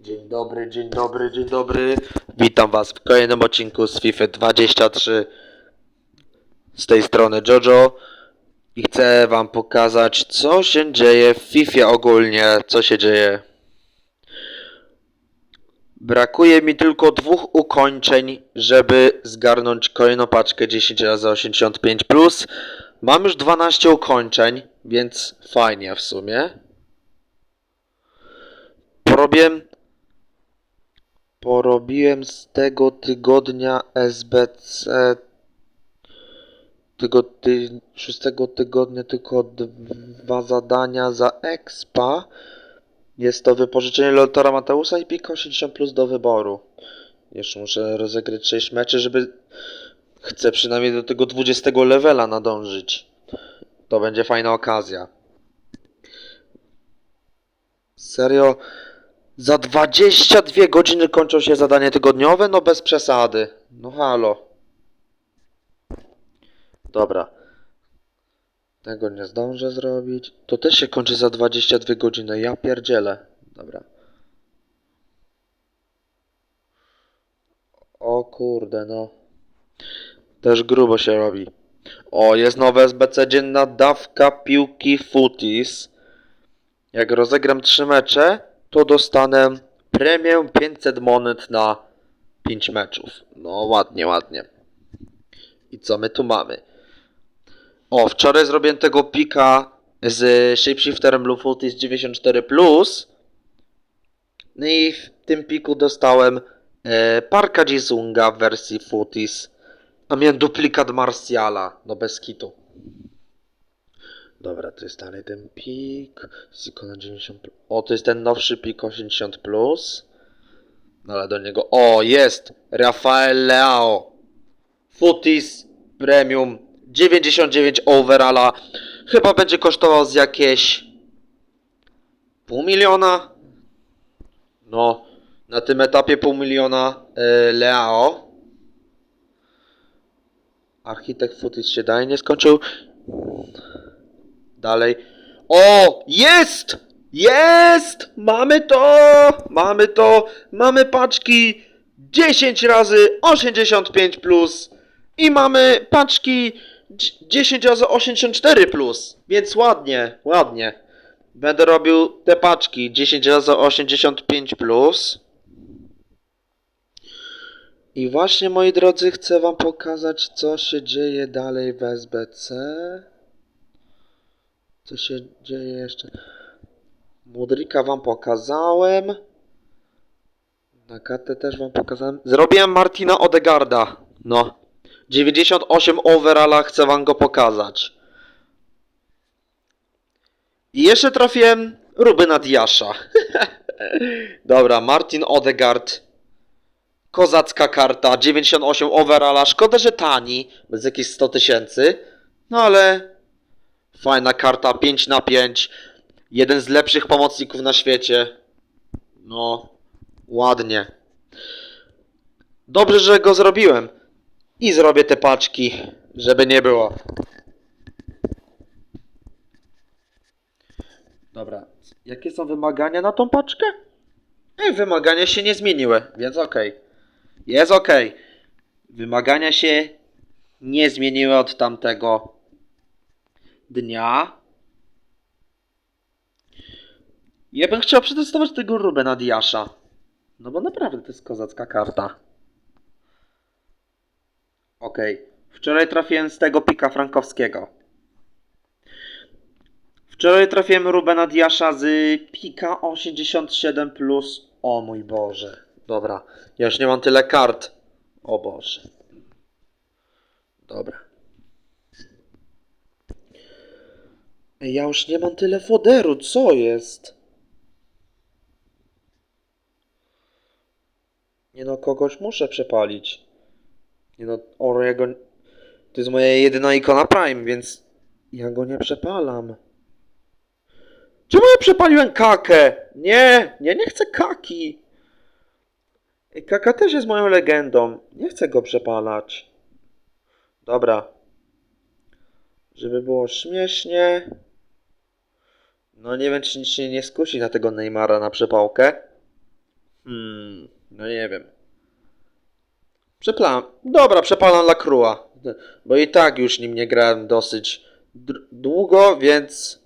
Dzień dobry, dzień dobry, dzień dobry. Witam was w kolejnym odcinku z FIFA 23. Z tej strony Jojo. I chcę wam pokazać, co się dzieje w FIFA ogólnie, co się dzieje. Brakuje mi tylko dwóch ukończeń, żeby zgarnąć kolejną paczkę 10 razy 85 plus. Mam już 12 ukończeń, więc fajnie w sumie. Porobiłem Porobiłem z tego tygodnia SBC tego ty, szóstego tygodnia tylko dwa zadania za expa. Jest to wypożyczenie Lotora Mateusa i Piko 80 plus do wyboru. Jeszcze muszę rozegrać 6 meczy, żeby chcę przynajmniej do tego 20 levela nadążyć. To będzie fajna okazja. Serio? Za 22 godziny kończą się zadanie tygodniowe? No bez przesady. No halo. Dobra. Tego nie zdążę zrobić. To też się kończy za 22 godziny. Ja pierdzielę. Dobra. O kurde, no. Też grubo się robi. O, jest nowe SBC dzienna dawka piłki Footies. Jak rozegram 3 mecze, to dostanę premię 500 monet na 5 meczów. No ładnie, ładnie. I co my tu mamy? O, wczoraj zrobiłem tego pika z Shapeshifterem Blue Footies 94+. No i w tym piku dostałem e, Parka Jisunga w wersji Footies. A miałem duplikat Martiala, no bez kitu. Dobra, to jest dalej ten pik. Z ikona 90. pl- O, to jest ten nowszy pik 80. Plus. No ale do niego. O, jest! Rafael Leao. Footies Premium 99 overalla. Chyba będzie kosztował z jakieś pół miliona. No, na tym etapie pół miliona e, Leao. Architekt Footies się daje nie skończył. Dalej. O! Jest! Jest! Mamy to! Mamy to! Mamy paczki 10 razy 85 plus i mamy paczki dz- 10 razy 84 plus. Więc ładnie, ładnie. Będę robił te paczki 10 razy 85 plus. I właśnie moi drodzy, chcę wam pokazać co się dzieje dalej w SBC. Co się dzieje jeszcze? Mudrika wam pokazałem. Nakatę też wam pokazałem. Zrobiłem Martina Odegarda. No. 98 overalla chcę wam go pokazać. I jeszcze trafiłem Rubyna Diasza. Dobra, Martin Odegard. Kozacka karta, 98 overalla. Szkoda, że tani, bez jakieś 100 tysięcy. No ale Fajna karta 5 na 5. Jeden z lepszych pomocników na świecie. No, ładnie. Dobrze, że go zrobiłem. I zrobię te paczki, żeby nie było. Dobra, jakie są wymagania na tą paczkę? Ej, wymagania się nie zmieniły, więc okej. Jest okej. Wymagania się nie zmieniły od tamtego dnia. Ja bym chciał przetestować tego Rubena Diasza. No bo naprawdę to jest kozacka karta. Okej. Wczoraj trafiłem z tego pika frankowskiego. Wczoraj trafiłem Rubena Diasza z pika 87 plus. O mój Boże. Dobra. Ja już nie mam tyle kart. O Boże. Dobra. Ej, Ja już nie mam tyle foderu, co jest? Nie no, kogoś muszę przepalić. Nie no, Orego... To jest moja jedyna ikona Prime, więc ja go nie przepalam. Czemu ja przepaliłem kakę? Nie, nie, nie chcę kaki. Kaka też jest moją legendą. Nie chcę go przepalać. Dobra. Żeby było śmiesznie. No nie wiem, czy się nie skusi na tego Neymara na przepałkę. Hmm, no nie wiem. Przeplam. Dobra, przepalam La Crua. Bo i tak już nim nie grałem dosyć długo, więc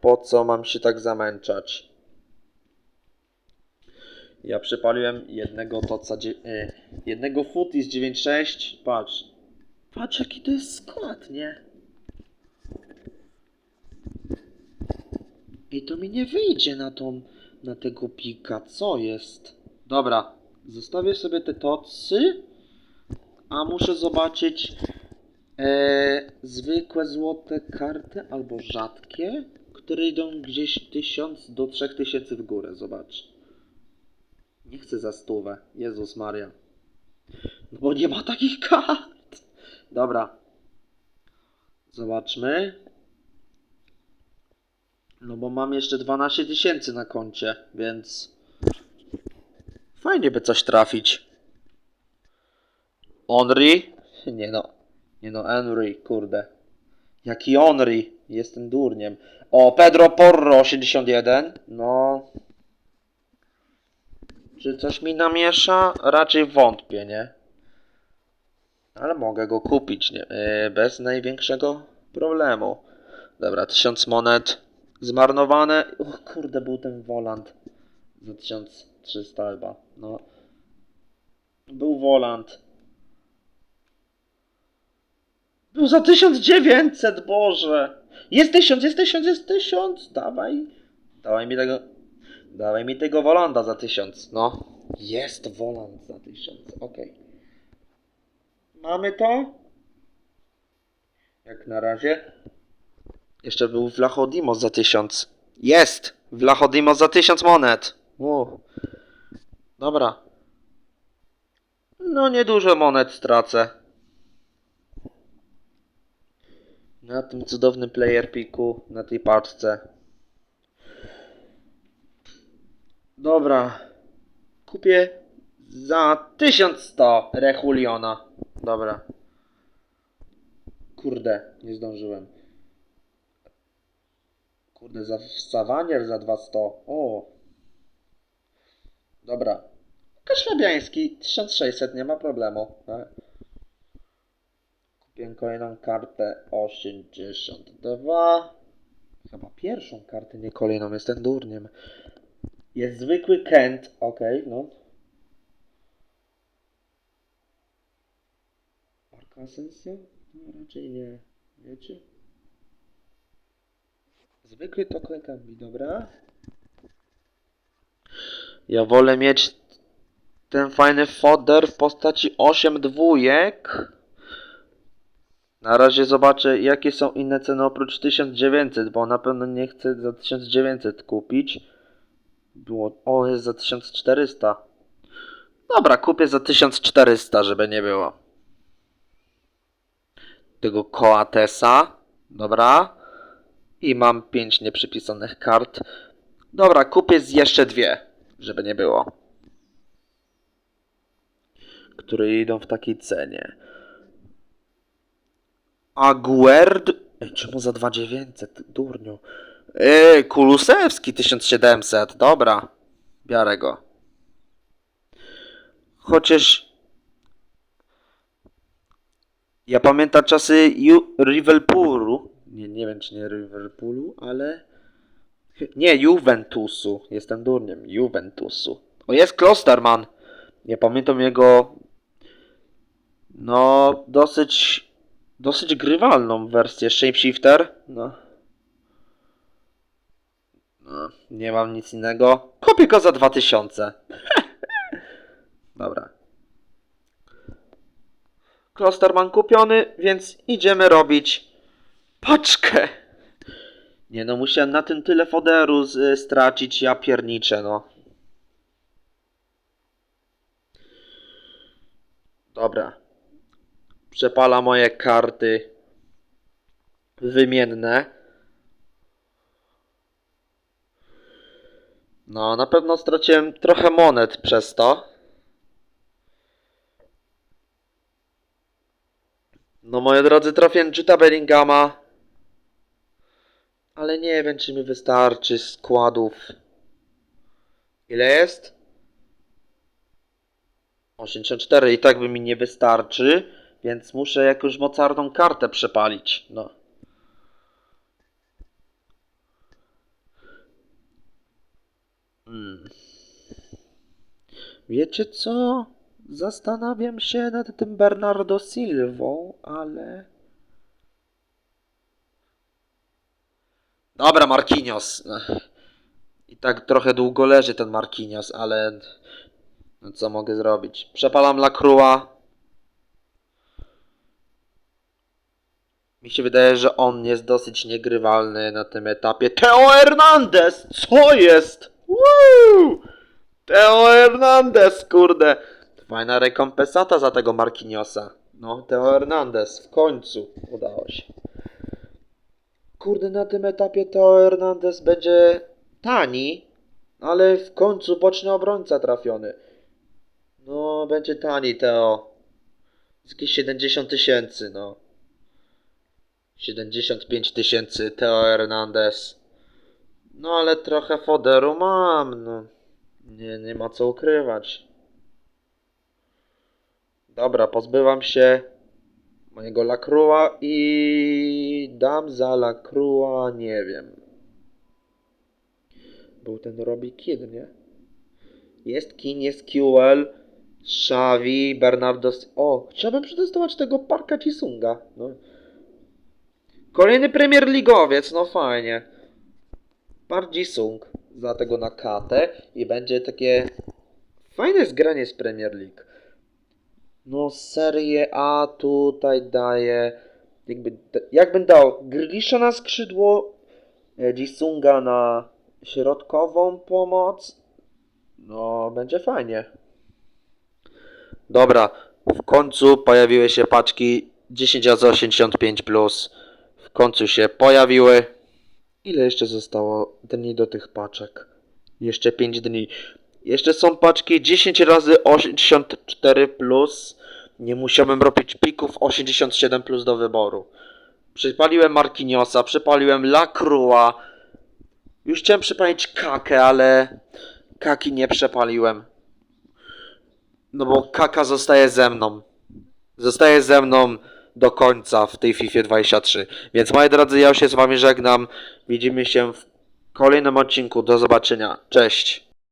po co mam się tak zamęczać? Ja przypaliłem jednego toca, e, jednego Footies 9.6. Patrz. Patrz jaki to jest skład, nie? I to mi nie wyjdzie na tą, na tego pika. Co jest? Dobra, zostawię sobie te tocy, a muszę zobaczyć e, zwykłe złote karty albo rzadkie, które idą gdzieś 1000 do 3000 w górę. Zobacz. Nie chcę za stówę. Jezus Maria. No bo nie ma takich kart. Dobra. Zobaczmy. No bo mam jeszcze 12 tysięcy na koncie, więc fajnie by coś trafić. Onry? Nie no. Nie no, Henry, kurde. Jaki Onry? Jestem durniem. O, Pedro Porro 81. No. Czy coś mi namiesza? Raczej wątpię, nie? Ale mogę go kupić, nie? Yy, bez największego problemu. Dobra, 1000 monet zmarnowane. O kurde, był ten Woland. Za 1300 chyba. No. Był Woland. Był za 1900, Boże. Jest 1000, jest 1000, jest 1000. Dawaj. Dawaj mi tego. Dawaj mi tego Wolanda za 1000. No. Jest Woland za 1000. Okej. Mamy to? Jak na razie. Jeszcze był Vlachodimos za 1000. Jest! Vlachodimos za 1000 monet. U. Dobra. No niedużo monet stracę. Na tym cudownym player piku, na tej paczce. Dobra. Kupię za 1100 Rehuliona. Dobra. Kurde, nie zdążyłem. Kurde, za Sawanier za 200. O. Dobra. Kaszwabiański 1600, nie ma problemu. Tak? Kupiłem kolejną kartę 82. Chyba pierwszą kartę, nie kolejną, jestem durniem. Jest zwykły Kent, okej, no. Marka Asensio? No raczej nie. Wiecie? Zwykły to Kambi, dobra. Ja wolę mieć ten fajny foder w postaci 8 dwójek. Na razie zobaczę jakie są inne ceny oprócz 1900, bo na pewno nie chcę za 1900 kupić. Było, o jest za 1400. Dobra, kupię za 1400, żeby nie było. Tego Coatesa. Dobra. I mam 5 nieprzypisanych kart. Dobra, kupię jeszcze dwie, żeby nie było. Które idą w takiej cenie. Aguerd. Ej, czemu za 2900? Durniu. Ej, Kulusewski 1700. Dobra. Biorę go. Chociaż. Ja pamiętam czasy Liverpoolu. Nie, nie wiem czy nie Liverpoolu, ale. Nie, Juventusu. Jestem durniem. Juventusu. O, jest Klosterman. Nie pamiętam jego. No, dosyć. Dosyć grywalną wersję Shapeshifter. No. no. Nie mam nic innego. Kupię go za 2000. Dobra. Klosterman kupiony, więc idziemy robić paczkę. Nie no, musiałem na tym tyle foderu z, y, stracić, ja pierniczę, no. Dobra. Przepala moje karty wymienne. No, na pewno straciłem trochę monet przez to. No, moi drodzy, trafiłem Juta Bellingama. Ale nie wiem, czy mi wystarczy składów Ile jest? 84 i tak by mi nie wystarczy, więc muszę jakąś mocarną kartę przepalić. No. Hmm. Wiecie co? Zastanawiam się nad tym Bernardo Silvą, ale... Dobra, Marquinhos. I tak trochę długo leży ten Marquinhos, ale... No co mogę zrobić? Przepalam Lacroix. Mi się wydaje, że on jest dosyć niegrywalny na tym etapie. Teo Hernandez! Co jest? Woo! Teo Hernandez, kurde. Fajna rekompensata za tego Marquinhosa. No, Teo Hernandez, w końcu udało się. Kurde, na tym etapie Teo Hernandez będzie tani, ale w końcu boczny obrońca trafiony. No, będzie tani Teo. Jakieś 70 tysięcy, no. 75 tysięcy Teo Hernandez. No ale trochę foderu mam, no. Nie, nie ma co ukrywać. Dobra, pozbywam się mojego Lacroix i dam za Lacroix, nie wiem. Był ten Robbie Kid, nie? Jest Kin, jest QL, Xavi, Bernardo... O, chciałbym przetestować tego Parka Cisunga. No. Kolejny Premier Ligowiec, no fajnie. Park Jisung za tego na katę i będzie takie fajne zgranie z Premier League. No Serie A tutaj daje jakby, jakbym dał Grylisza na skrzydło, e, Jisunga na środkową pomoc, no będzie fajnie. Dobra, w końcu pojawiły się paczki 10 razy 85 plus. W końcu się pojawiły. Ile jeszcze zostało dni do tych paczek? Jeszcze 5 dni. Jeszcze są paczki 10 razy 84 plus. Nie musiałem robić pików 87 plus do wyboru. Przypaliłem Marquinhosa, przypaliłem Lacroix. Już chciałem przypalić Kakę, ale Kaki nie przepaliłem. No bo Kaka zostaje ze mną. Zostaje ze mną do końca w tej FIFA 23. Więc moi drodzy, ja się z wami żegnam. Widzimy się w kolejnym odcinku. Do zobaczenia. Cześć.